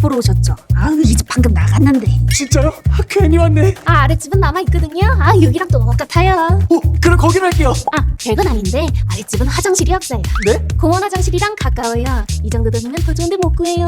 집 보러 오셨죠? 아우 이 집 방금 나갔는데 진짜요? 아, 괜히 왔네. 아 아랫집은 남아 있거든요 아 여기랑 똑같아요 오, 할게요. 아 별건 아닌데 아랫집은 화장실이 없어요 네? 공원 화장실이랑 가까워요 이 정도 더 좋은데 못 구해요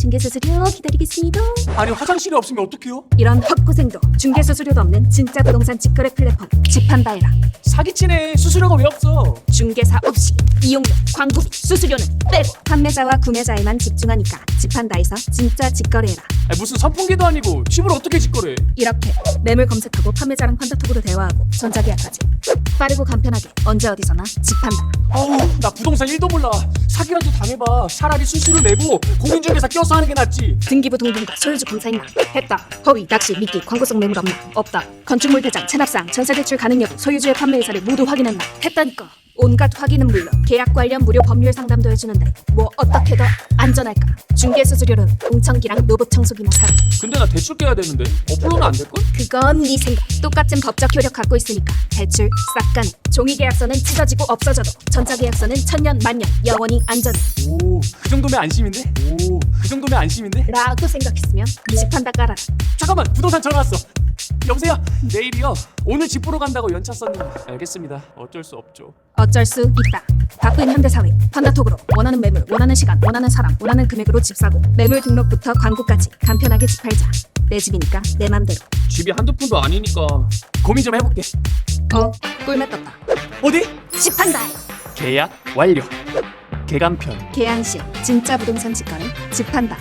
중개 수수료 기다리겠습니다 아니 화장실이 없으면 어떡해요? 이런 헛고생도 중개 수수료도 없는 진짜 부동산 직거래 플랫폼 집한다이라 사기치네. 수수료가 왜 없어? 중개사 없이 이용료, 광고비, 수수료는 빼고 판매자와 구매자에만 집중하니까 집한다에서 진짜 직거래해라 아니, 무슨 선풍기도 아니고 집을 어떻게 짓거래? 이렇게 매물 검색하고 판매자랑 판다톡으로 대화하고 전자계약까지 빠르고 간편하게 언제 어디서나 집한다 어우, 나 부동산 1도 몰라. 사기라도 당해봐. 차라리 수수료 내고 공인중개사 껴서 하는 게 낫지. 등기부 등본과 소유주 검사 있나? 했다 허위, 낚시, 미끼, 광고성 매물 없나? 없다 건축물 대장, 체납상, 전세 대출 가능 여부, 소유주의 판매 의사를 모두 확인했나? 했다니까 온갖 확인은 물론 계약 관련 무료 법률 상담도 해주는데 뭐 어떻게 더 안전할까? 중개 수수료는 공청기랑 노봇 청소기나 사라 근데 나 대출 깨야 되는데 어플로는 안 될걸? 그건 네 생각. 똑같은 법적 효력 갖고 있으니까 대출 싹 가능. 종이 계약서는 찢어지고 없어져도 전자 계약서는 천년 만년 영원히 안전. 오, 그 정도면 안심인데? 오, 그 정도면 안심인데? 라고 생각했으면 집한다 깔아라. 잠깐만, 부동산 전화 왔어. 여보세요? 내일이요. 오늘 집 보러 간다고 연차 썼는데. 알겠습니다. 어쩔 수 없죠. 어쩔 수 있다. 바쁜 현대사회 판다톡으로 원하는 매물, 원하는 시간, 원하는 사람, 원하는 금액으로 집 사고 매물 등록부터 광고까지 간편하게 집 팔자. 내 집이니까 내 맘대로. 집이 한두 푼도 아니니까 고민 좀 해볼게. 어, 꿀맛 떴다. 어디? 집한다. 계약 완료. 개간편. 계양시 진짜 부동산 직거래 집한다.